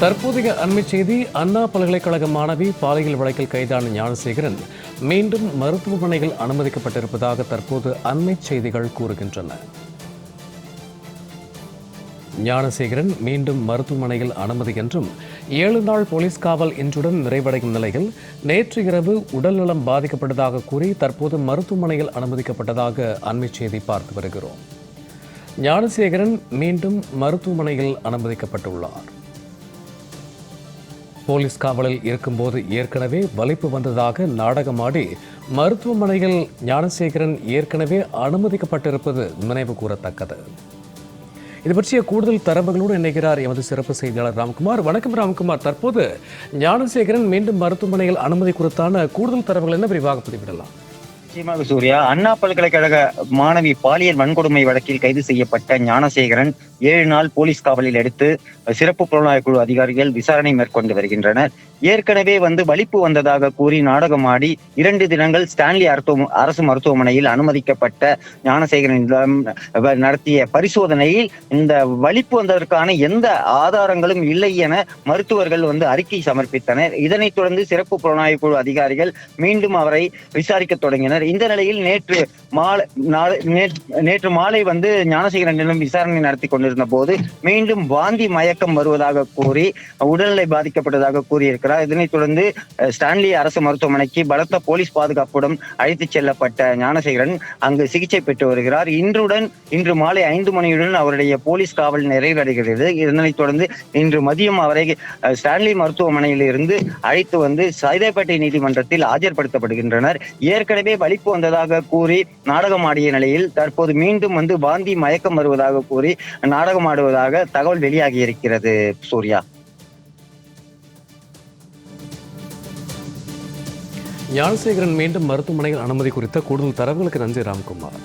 தற்போதைய அண்மை செய்தி அண்ணா பல்கலைக்கழக மாணவி பாலியல் வழக்கில் கைதான ஞானசேகரன் மீண்டும் மருத்துவமனையில் அனுமதிக்கப்பட்டிருப்பதாக தற்போது அண்மை செய்திகள் கூறுகின்றன. ஞானசேகரன் மீண்டும் மருத்துவமனையில் அனுமதி என்றும் ஏழு நாள் போலீஸ் காவல் இன்றுடன் நிறைவடையும் நிலையில் நேற்று இரவு உடல்நலம் பாதிக்கப்பட்டதாக கூறி தற்போது மருத்துவமனையில் அனுமதிக்கப்பட்டதாக அண்மை செய்தி பார்த்து வருகிறோம். ஞானசேகரன் மீண்டும் மருத்துவமனையில் அனுமதிக்கப்பட்டுள்ளார். போலீஸ் காவலில் இருக்கும்போது ஏற்கனவே வலிப்பு வந்ததாக நாடகமாடி மருத்துவமனையில் ஞானசேகரன் ஏற்கனவே அனுமதிக்கப்பட்டிருப்பது நினைவு கூறத்தக்கது. இது பற்றிய கூடுதல் தரவுகளோடு இணைகிறார் எமது சிறப்பு செய்தியாளர் ராம்குமார். வணக்கம் ராம்குமார். தற்போது ஞானசேகரன் மீண்டும் மருத்துவமனையில் அனுமதி குறித்தான கூடுதல் தரவுகள் என்ன? விரிவாக பதிவிடலாம். நிச்சயமாக சூர்யா. அண்ணா பல்கலைக்கழக மாணவி பாலியல் வன்கொடுமை வழக்கில் கைது செய்யப்பட்ட ஞானசேகரன் ஏழு நாள் போலீஸ் காவலில் எடுத்து சிறப்பு புலனாய்வு குழு அதிகாரிகள் விசாரணை மேற்கொண்டு வருகின்றனர். ஏற்கனவே வந்து வலிப்பு வந்ததாக கூறி நாடகமாடி இரண்டு தினங்கள் ஸ்டான்லி அரசு அரசு மருத்துவமனையில் அனுமதிக்கப்பட்ட ஞானசேகரனிடம் நடத்திய பரிசோதனையில் இந்த வலிப்பு வந்ததற்கான எந்த ஆதாரங்களும் இல்லை என மருத்துவர்கள் வந்து அறிக்கை சமர்ப்பித்தனர். இதனைத் தொடர்ந்து சிறப்பு புலனாய்வு குழு அதிகாரிகள் மீண்டும் அவரை விசாரிக்க தொடங்கினர். இந்த நிலையில் நேற்று மாலை நாளை- நேற்று- நேற்று மாலை வந்து ஞானசேகரனிடம் விசாரணை நடத்தி கொண்டிருந்த போது மீண்டும் வாந்தி மயக்கம் வருவதாக கூறி உடல்நிலை பாதிக்கப்பட்டதாக கூறியிருக்கிறார். இதனைத் தொடர்ந்து ஸ்டான்லி அரசு மருத்துவமனைக்கு பலத்த போலீஸ் பாதுகாப்புடன் அழைத்துச் செல்லப்பட்ட ஞானசேகரன் அங்கு சிகிச்சை பெற்று வருகிறார். இன்றுடன் இன்று மாலை ஐந்து மணியுடன் அவருடைய போலீஸ் காவல் நிறைவடைகிறது. இதனைத் தொடர்ந்து இன்று மதியம் அவரை ஸ்டான்லி மருத்துவமனையில் இருந்து அழைத்து வந்து சைதாப்பேட்டை நீதிமன்றத்தில் ஆஜர்படுத்தப்படுகின்றனர். ஏற்கனவே வலிப்பு வந்ததாக கூறி நாடகமாடிய நிலையில் தற்போது மீண்டும் வந்து வாந்தி மயக்கம் வருவதாக கூறி நாடகமாடுவதாக தகவல் வெளியாகி இருக்கிறது சூர்யா. ஞானசேகரன் மீண்டும் மருத்துவமனையில் அனுமதி குறித்த கூடுதல் தரவுகளுக்கு நன்றி ராம்குமார்.